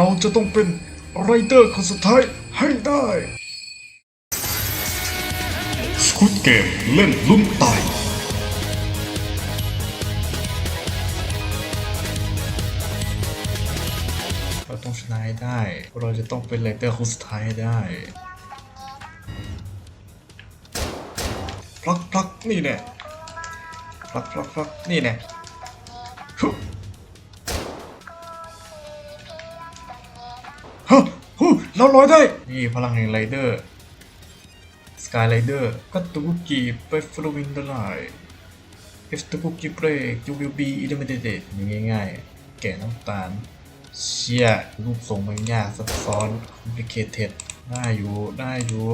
เราจะต้องเป็นไรเดอร์คนสุดท้ายให้ได้สคุตเกมเล่นลุ้นตายเราต้องชนะให้ได้ เราจะต้องเป็นไรเดอร์คนสุดท้ายให้ได้พลักพลักนี่แน่พลักพลักพลักนี่แน่ ฮู้เราลอยได้นี่พลังแห่งไรเดอร์สกายไรเดอร์ก็ตุกกีไปฟลูวินเดไล If the cookie break you will be eliminated นี่ง่ายๆ แกะน้ำตาล เชี่ยรูปทรงมันยากซับซ้อน complicated ได้อยู่ได้อยู่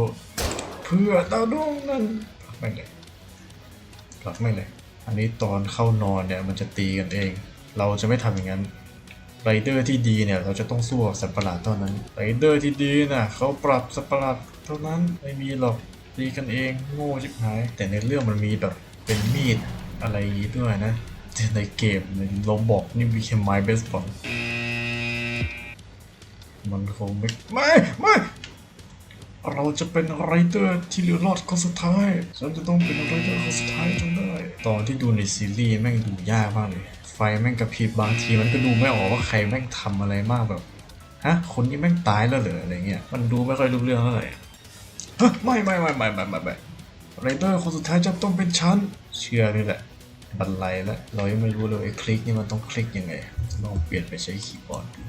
เพื่อดาดวงนั้นผลักไม่เลยผลักไม่เลย อันนี้ตอนเข้านอนเนี่ยมันจะตีกันเอง เราจะไม่ทำอย่างนั้น ไรเดอร์ที่ดีเนี่ยเราจะต้องสู้กับสัตว์ประหลาดเท่านั้นไรเดอร์ที่ดีน่ะเขาปรับสัตว์ประหลาดเท่านั้นไม่มีหรอกตีกันเองโง่ชิบหาย แต่ในเรื่องมันมีแบบเป็นมีดอะไรด้วยนะแต่ในเกมในโรบอกนี่มีแค่ไม้เบสบอลมันคงไม่ไม่ไม่เราจะเป็นไรเดอร์ที่เหลือรอดคนสุดท้าย ฉันจะต้องเป็นไรเดอร์คนสุดท้ายจนได้ ตอนที่ดูในซีรีส์แม่งดูยากมากเลย ไฟแม่งกระพริบบางทีมันก็ดูไม่ออกว่าใครแม่งทำอะไรมากแบบฮะคนนี้แม่งตายแล้วเหรออะไรเงี้ยมันดูไม่ค่อยรู้เรื่องเท่าไหร่ฮะไม่ไม่ไม่ไม่ไม่ไม่ไม่ไรเดอร์คนสุดท้ายจะต้องเป็นฉันเชื่อนี่แหละบันไลแล้วเรายังไม่รู้เลยไอ้คลิกนี่มันต้องคลิกยังไงลองเปลี่ยนไปใช้คีย์บอร์ดดู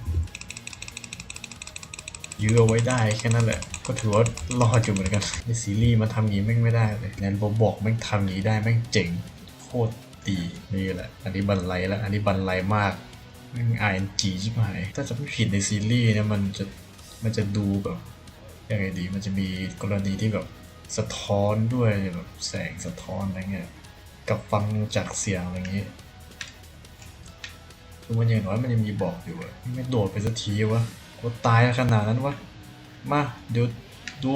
ยื้อเอาไว้ได้แค่นั้นแหละ ก็ถือว่ารอดอยู่เหมือนกันในซีรีส์มันทำอย่างนี้แม่งไม่ได้เลยในโรบอกแม่งทำอย่างนี้ได้แม่งเจ๋งโคตร ดีนี่แหละ อันนี้บันไลแล้ว อันนี้บันไลมากแม่ง RNG ชิบหาย ถ้าจะไม่ผิดในซีรีส์เนี่ยมันจะมันจะดูแบบยังไงดีมันจะมีกรณีที่แบบสะท้อนด้วยแบบแสงสะท้อนอะไรเงี้ยกับฟังจากเสียงอะไรเงี้ยคือมันอย่างน้อยมันยังมีบอกอยู่อะไม่โดดไปสักทีวะกูตายขนาดนั้นวะมาเดี๋ยวดู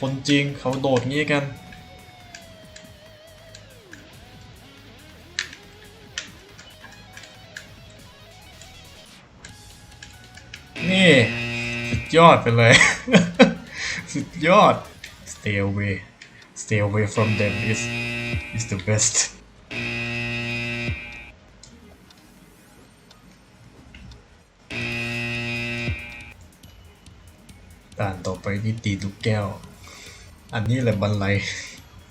คนจริงเขาโดดงี้กัน นี่สุดยอดไปเลย สุดยอด stay away stay away from them is is the best ด่านต่อไปนี่ตีลูกแก้ว อันนี้แหละบันไล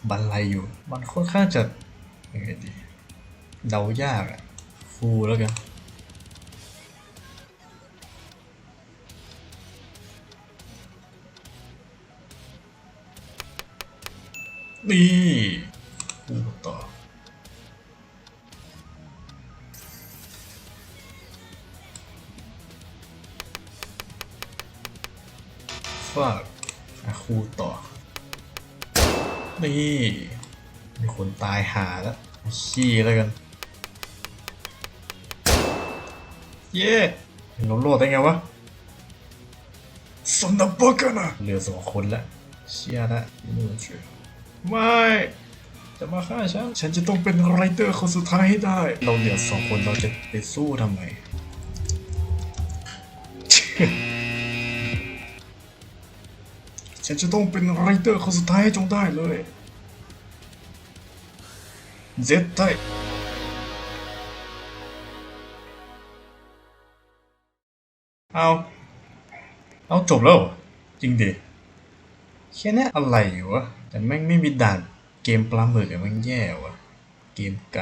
บันไลอยู่ มันค่อนข้างจะยังไงดีเดายากอะฟูแล้วกัน นี่ฟูต่อฟาดอาคูต่อ นี่ มีคนตายหาแล้วขี้แล้วกัน เย้เราโหลดได้ไงวะสนดับบักันนะเหลือสองคนแล้วเชี่ยละนี่มันช่วย ไม่ จะมาฆ่าฉัน ฉันจะต้องเป็นไรเดอร์คนสุดท้ายให้ได้ เราเหลือสองคนเราจะไปสู้ทำไม ฉันจะต้องเป็นไรเดอร์คนสุดท้ายให้จงได้เลยเจ็ดไทยเอา เอาจบแล้วจริงดิ แค่นี้อะไรอยู่วะ แต่แม่งไม่มีด่านเกมปลาหมึกอะแม่งแย่วะเกมกา